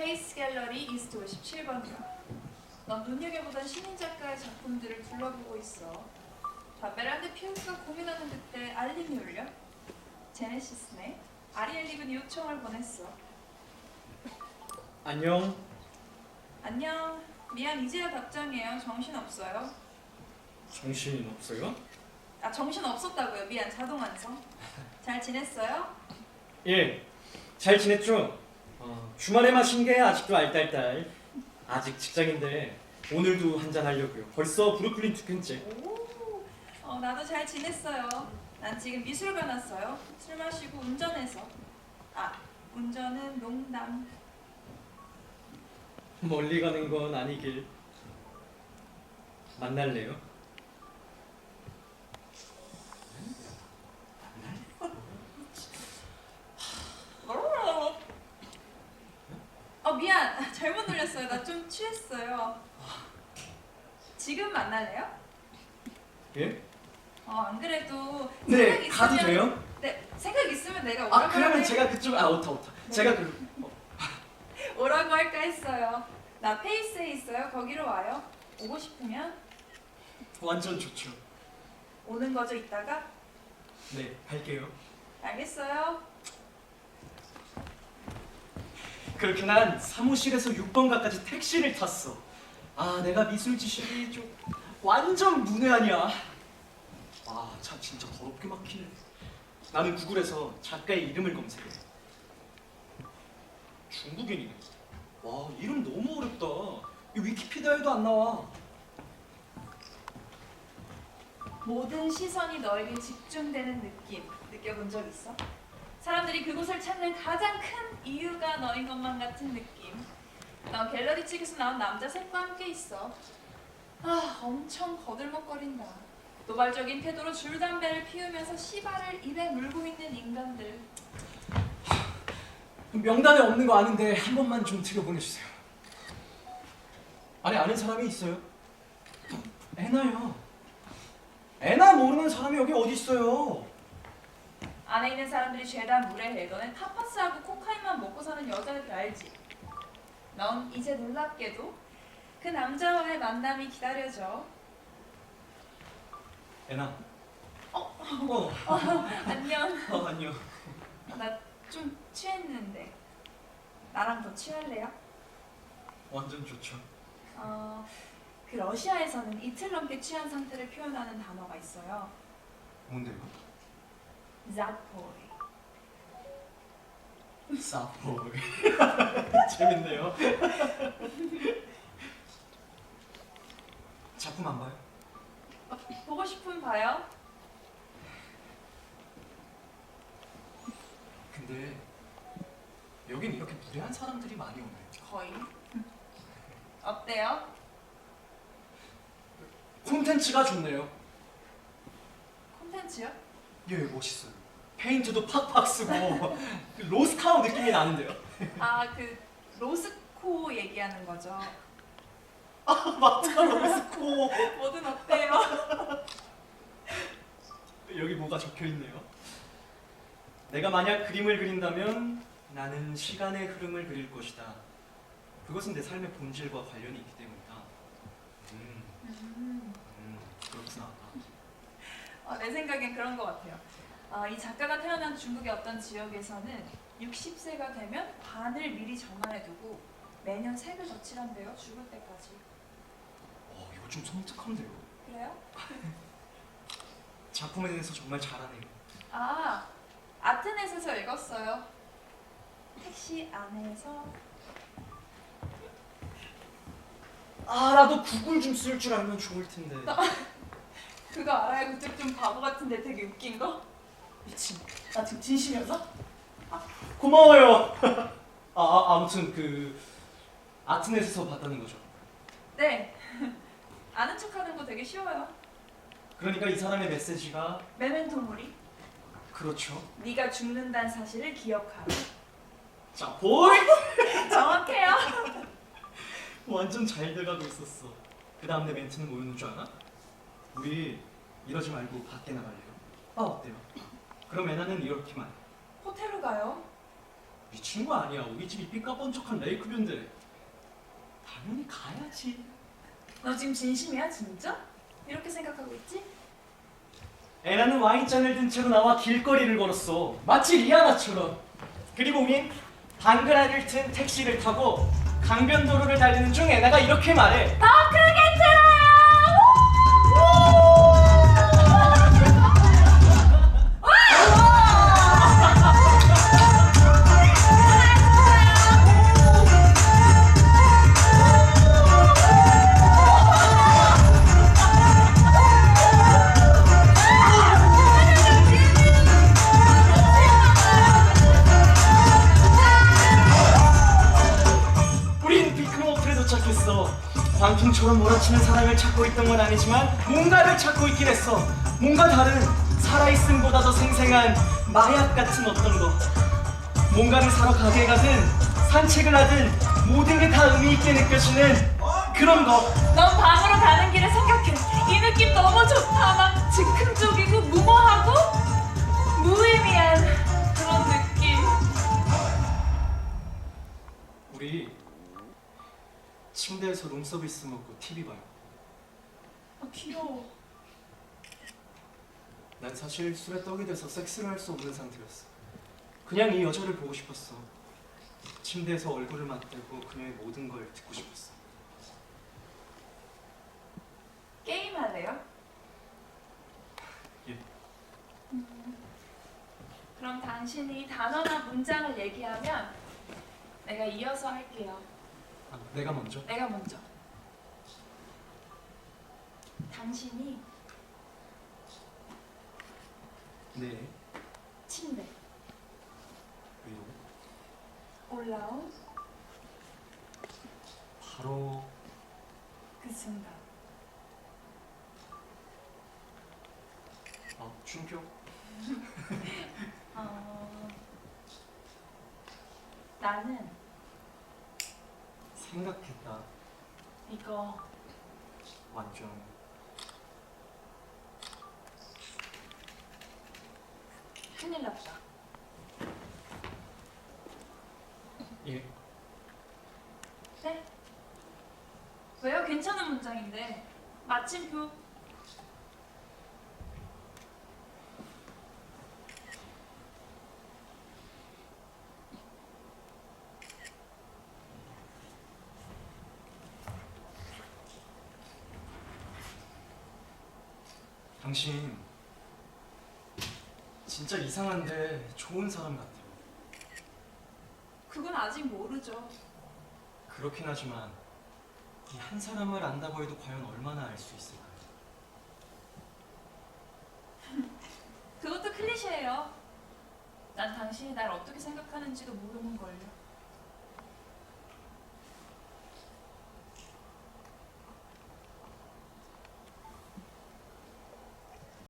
페이스 갤러리 이스트 57번이야. 넌 눈여겨보던 신인 작가의 작품들을 둘러보고 있어. 대 피울까 고민하는 그때 알림이 울려. 제네시스네. 아리엘 리븐이 요청을 보냈어. 안녕. 안녕. 미안 이제야 답장해요. 정신 없어요. 정신 없어요? 아 정신 없었다고요. 미안 자동 완성. 잘 지냈어요? 예. 잘 지냈죠? 어, 주말에 마신 게 아직도 알딸딸. 아직 직장인데 오늘도 한잔 하려고요. 벌써 브루클린 두 캔째. 오. 어 나도 잘 지냈어요. 난 지금 미술관 왔어요. 술 마시고 운전해서. 아 운전은 농담. 멀리 가는 건 아니길. 만날래요? 어 미안 눌렸어요. 나 좀 취했어요. 지금 만날래요? 예? 어 안 그래도 네, 생각 가도 있으면- 돼요? 네 생각 있으면 내가 아, 오라고 그러면 할까 제가 그쪽 아, 오타 오타. 네. 제가 그 어, 오라고 할까 했어요. 나 페이스에 있어요. 거기로 와요. 오고 싶으면 완전 좋죠. 오는 거죠. 이따가 네, 갈게요. 알겠어요. 그렇게 난 사무실에서 6번가까지 택시를 탔어. 아, 내가 미술 지식이 좀 완전 문외한이야. 아, 차 진짜 더럽게 막히네. 나는 구글에서 작가의 이름을 검색해. 중국인이네. 와, 이름 너무 어렵다. 이 위키피디아에도 안 나와. 모든 시선이 너에게 집중되는 느낌 느껴본 적 있어? 사람들이 그곳을 찾는 가장 큰 이유가 너인 것만 같은 느낌. 넌 갤러리 측에서 나온 남자 셋과 함께 있어. 아, 엄청 거들먹거린다. 도발적인 태도로 줄담배를 피우면서 시발을 입에 물고 있는 인간들. 명단에 없는 거 아는데 한 번만 좀 들여 보내주세요. 아니 아는 사람이 있어요? 애나요. 애나 모르는 사람이 여기 어디 있어요? 안에 있는 사람들이 죄다 무례해. 너네 타파스하고 코카인만 먹고 사는 여자애들 알지? 넌 이제 놀랍게도 그 남자와의 만남이 기다려져. 애나. 어? 어. 안녕. 어 안녕. 나 좀 취했는데 나랑 더 취할래요? 완전 좋죠. 어, 그 러시아에서는 이틀 넘게 취한 상태를 표현하는 단어가 있어요. 뭔데요? 자포이. 사포. 재밌네요. 작품 안 봐요? 보고 싶으면 봐요. 근데 여긴 이렇게 무례한 사람들이 많이 오네. 거의. 어때요? 콘텐츠가 좋네요. 콘텐츠요? 예, 멋있어요. 페인트도 팍팍 쓰고 그 로스카우 느낌이 나는데요. 아, 그 로스코 얘기하는 거죠. 맞다, 로스코. 뭐든 어때요? 여기 뭐가 적혀 있네요. 내가 만약 그림을 그린다면 나는 시간의 흐름을 그릴 것이다. 그것은 내 삶의 본질과 관련이 있기 때문이다. 음, 음, 음 그렇구나. 어, 내 생각엔 그런 것 같아요. 어, 이 작가가 태어난 중국의 어떤 지역에서는 60세가 되면 반을 미리 정한해두고 매년 색을 덧칠한대요. 죽을 때까지. 어, 이거 좀 섬뜩한데요. 그래요? 작품에 대해서 정말 잘하네요. 아, 아트넷에서 읽었어요. 택시 안에서 아, 나도 구글 좀 쓸 줄 알면 좋을 텐데. 그거 알아요? 그쪽 좀 바보 같은데 되게 웃긴 거? 미친. 나 지금 진심이어서? 고마워요. 아, 아, 아무튼 그 아트넷에서 봤다는 거죠. 네. 아는 척하는 거 되게 쉬워요. 그러니까 이 사람의 메시지가 메멘토 모리. 그렇죠. 네가 죽는다는 사실을 기억하라. 자, 보이. 정확해요. 완전 잘 돼가고 있었어. 그 다음 내 멘트는 뭐였는 줄 알아? 우리 이러지 말고 밖에 나갈래요? 아 어때요? 그럼 애나는 이렇게 말해. 호텔로 가요. 미친 거 아니야. 우리 집이 삐까번쩍한 레이크뷰인데 당연히 가야지. 너 지금 진심이야 진짜? 이렇게 생각하고 있지? 에라는 와인잔을 든 채로 나와 길거리를 걸었어. 마치 리아나처럼. 그리고 우린 방그라를 튼 택시를 타고 강변도로를 달리는 중 에나가 이렇게 말해. 더 크게 틀어 도착했어. 광풍처럼 몰아치는 사랑을 찾고 있던 건 아니지만 뭔가를 찾고 있긴 했어. 뭔가 다른 살아있음보다 더 생생한 마약 같은 어떤 거. 뭔가를 사러 가게 가든 산책을 하든 모든 게 다 의미 있게 느껴지는 그런 거. 넌 방으로 가는 길에 생각해. 이 느낌 너무 좋다. 막 즉흥적이고 무모하고 무의미한 그런 느낌. 우리 침대에서 룸서비스 먹고 TV 봐요. 아, 귀여워. 난 사실 술에 떡이 돼서 섹스를 할 수 없는 상태였어. 그냥 이 여자를 보고 싶었어. 침대에서 얼굴을 맞대고 그녀의 모든 걸 듣고 싶었어. 게임 할래요? 예. 음, 그럼 당신이 단어나 문장을 얘기하면 내가 이어서 할게요. 아, 내가 먼저. 내가 먼저. 당신이 네. 침대 위로. 올라온 바로 그 순간 아, 충격. 어, 나는 생각했다. 이거 완전. 큰일 났다. 예. 네? 왜요? 괜찮은 문장인데 마침표 당신 진짜 이상한데 좋은 사람 같아요. 그건 아직 모르죠. 그렇긴 하지만 이 한 사람을 안다고 해도 과연 얼마나 알 수 있을까요? 그것도 클리셰예요. 난 당신이 날 어떻게 생각하는지도 모르는 걸요.